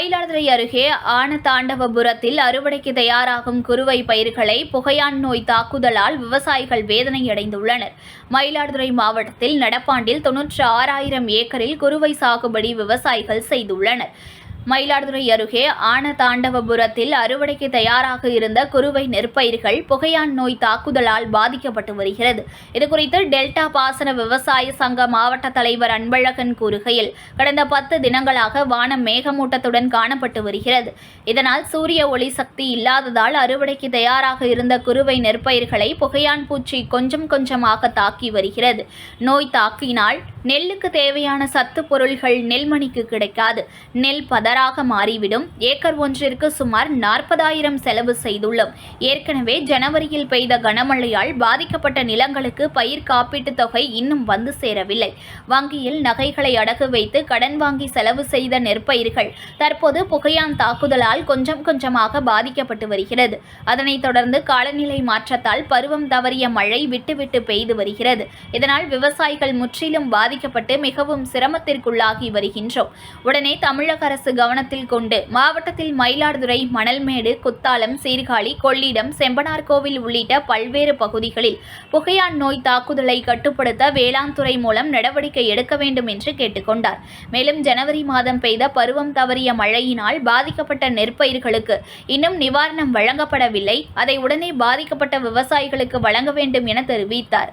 மயிலாடுதுறை அருகே ஆனதாண்டவபுரத்தில் அறுவடைக்கு தயாராகும் குறுவை பயிர்களை புகையான் நோய் தாக்குதலால் விவசாயிகள் வேதனையடைந்துள்ளனர். மயிலாடுதுறை மாவட்டத்தில் நடப்பாண்டில் தொன்னூற்று ஆறாயிரம் ஏக்கரில் குறுவை சாகுபடி விவசாயிகள் செய்துள்ளனர். மயிலாடுதுறை அருகே ஆனதாண்டவபுரத்தில் அறுவடைக்கு தயாராக இருந்த குறுவை நெற்பயிர்கள் புகையான் நோய் தாக்குதலால் பாதிக்கப்பட்டு வருகிறது. இதுகுறித்து டெல்டா பாசன விவசாய சங்க மாவட்ட தலைவர் அன்பழகன் கூறுகையில் கடந்த பத்து தினங்களாக வானம் மேகமூட்டத்துடன் காணப்பட்டு வருகிறது. இதனால் சூரிய ஒளி சக்தி இல்லாததால் அறுவடைக்கு தயாராக இருந்த குறுவை நெற்பயிர்களை புகையான் பூச்சி கொஞ்சம் கொஞ்சமாக தாக்கி வருகிறது. நோய் தாக்கினால் நெல்லுக்கு தேவையான சத்து பொருள்கள் நெல்மணிக்கு கிடைக்காது. நெல் பதராக மாறிவிடும். ஏக்கர் ஒன்றிற்கு சுமார் நாற்பதாயிரம் செலவு செய்துள்ளோம். ஏற்கனவே ஜனவரியில் பெய்த கனமழையால் பாதிக்கப்பட்ட நிலங்களுக்கு பயிர் காப்பீட்டுத் தொகை இன்னும் வந்து சேரவில்லை. வங்கியில் நகைகளை அடகு வைத்து கடன் வாங்கி செலவு செய்த நெற்பயிர்கள் தற்போது புகையான் தாக்குதலால் கொஞ்சம் கொஞ்சமாக பாதிக்கப்பட்டு வருகிறது. அதனைத் தொடர்ந்து காலநிலை மாற்றத்தால் பருவம் தவறிய மழை விட்டுவிட்டு பெய்து வருகிறது. இதனால் விவசாயிகள் முற்றிலும் பாதிக்கப்பட்டு மிகவும் சிரமத்திற்குள்ளாகி வருகின்றோம். உடனே தமிழக அரசு கவனத்தில் கொண்டு மாவட்டத்தில் மயிலாடுதுறை மணல்மேடு குத்தாலம் சீர்காழி கொள்ளிடம் செம்பனார்கோவில் உள்ளிட்ட பல்வேறு பகுதிகளில் புகையான் நோய் தாக்குதலை கட்டுப்படுத்த வேளாண் துறை மூலம் நடவடிக்கை எடுக்க வேண்டும் என்று கேட்டுக்கொண்டார். மேலும் ஜனவரி மாதம் பெய்த பருவம் தவறிய மழையினால் பாதிக்கப்பட்ட நெற்பயிர்களுக்கு இன்னும் நிவாரணம் வழங்கப்படவில்லை. அதை உடனே பாதிக்கப்பட்ட விவசாயிகளுக்கு வழங்க வேண்டும் என தெரிவித்தார்.